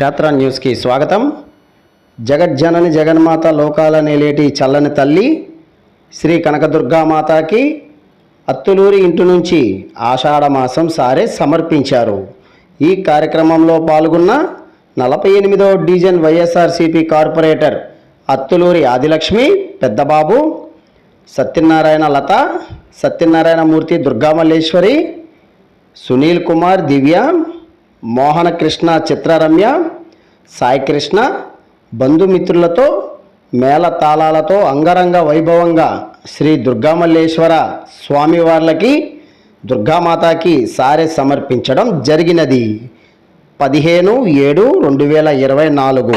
క్షేత్ర న్యూస్కి స్వాగతం. జగజ్జనని జగన్మాత లోకాల నేలేటి చల్లని తల్లి శ్రీ కనకదుర్గామాతకి అత్తులూరి ఇంటి నుంచి ఆషాఢమాసం సారే సమర్పించారు. ఈ కార్యక్రమంలో పాల్గొన్న నలభై ఎనిమిదో డివిజన్ వైఎస్ఆర్సిపి కార్పొరేటర్ అత్తులూరి ఆదిలక్ష్మి పెద్దబాబు సత్యనారాయణ లత సత్యనారాయణమూర్తి దుర్గామల్లేశ్వరి సునీల్ కుమార్ దివ్య మోహనకృష్ణ చిత్రరమ్య సాయికృష్ణ బంధుమిత్రులతో మేళ తాళాలతో అంగరంగ వైభవంగా శ్రీ దుర్గామల్లేశ్వర స్వామివార్లకి దుర్గామాతకి సారె సమర్పించడం జరిగినది. పదిహేను ఏడు రెండు వేల ఇరవై నాలుగు.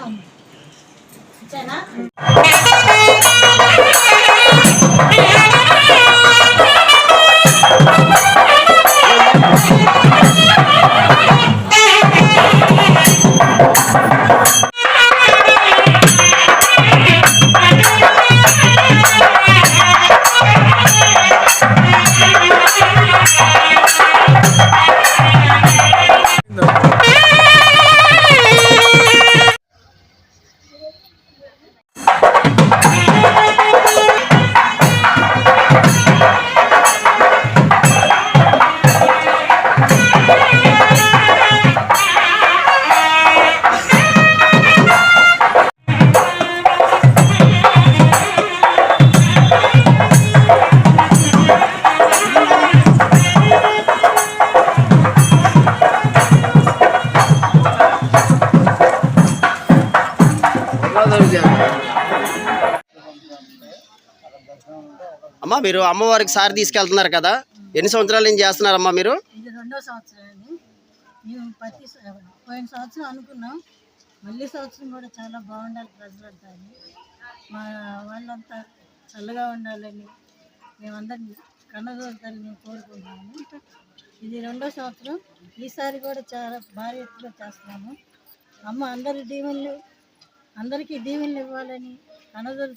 చేస్తాము సరేనా అమ్మా మీరు అమ్మవారికి సారి తీసుకెళ్తున్నారు కదా. ఎన్ని సంవత్సరాల నుంచి చేస్తున్నారమ్మా మీరు? ఇది రెండో సంవత్సరం అండి. మేము ప్రతి స- పోయిన సంవత్సరం అనుకున్నాం. మళ్ళీ సంవత్సరం కూడా చాలా బాగుండాలి ప్రజలంతా అని మా వాళ్ళంతా చల్లగా ఉండాలని మేమందరం కన్నదోర మేము కోరుకుంటున్నాము. ఇది రెండో సంవత్సరం. ఈసారి కూడా చాలా భారీ ఎత్తులో చేస్తున్నాము. అమ్మ అందరి దీవెనలు అందరికీ దీవెనలు ఇవ్వాలని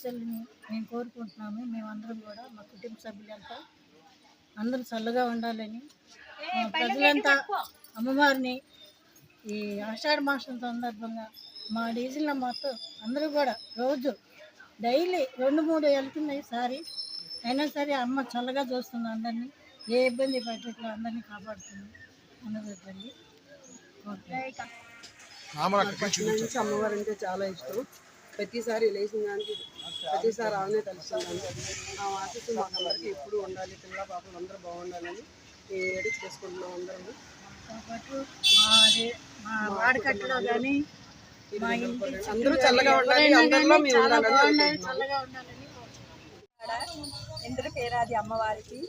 తల్లిని మేము కోరుకుంటున్నాము. మేమందరం కూడా మా కుటుంబ సభ్యులంతా అందరూ చల్లగా ఉండాలని మా ప్రజలంతా అమ్మవారిని ఈ ఆషాఢ మాసం సందర్భంగా మా డీజిల్లో మొత్తం అందరూ కూడా రోజు డైలీ రెండు మూడు వెళ్తున్నాయి సారి అయినా సరే అమ్మ చల్లగా చూస్తుంది అందరినీ. ఏ ఇబ్బంది పెట్టట్లేదు అందరినీ కాపాడుతుంది. అన్నది తల్లి. ఓకే. ఫస్ట్ నుంచి అమ్మవారు అంటే చాలా ఇష్టం. ప్రతిసారి లేచిన దానికి ప్రతిసారి ఆమెనే తలుస్తుందని ఆ ఆశిస్తూ మాకు అందరికీ ఎప్పుడు ఉండాలి. పిల్ల పాపలు అందరూ బాగుండాలని మేము ఏడుపు చేసుకుంటున్నాం అందరము. వాడకట్టులో కానీ అందరూ చల్లగా ఉండాలి. అందరిలో మేము ఉండాలని బాగుండాలి చల్లగా ఉండాలని కోరుకుంటున్నాం. ఇంద్రకేరాది అమ్మవారికి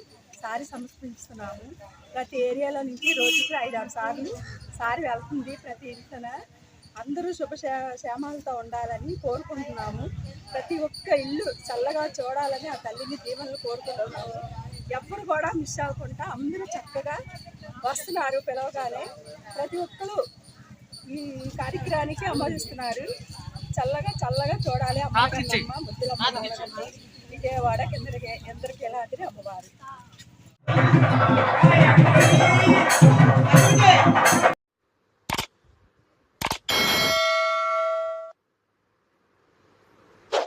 సారి సమర్పిస్తున్నాము ప్రతి ఏరియాలో నుంచి రోజుకి ఐదారు సార్లు సారి వెళ్తుంది ప్రతి ఇంటిన. అందరూ శుభ క్షేమాలతో ఉండాలని కోరుకుంటున్నాము. ప్రతి ఒక్క ఇల్లు చల్లగా చూడాలని ఆ తల్లిని దీవెనలు కోరుకుంటున్నాము. ఎవ్వరు కూడా మిస్ అవ్వకుండా అందరూ చక్కగా వస్తున్నారు పిలవగానే. ప్రతి ఒక్కరు ఈ కార్యక్రమానికి అమలుస్తున్నారు చల్లగా చల్లగా చూడాలి అమ్మ ముద్దులమ్మ. విజయవాడ కిందకి ఎందరికి ఎలా అమ్మవారు. Thank you.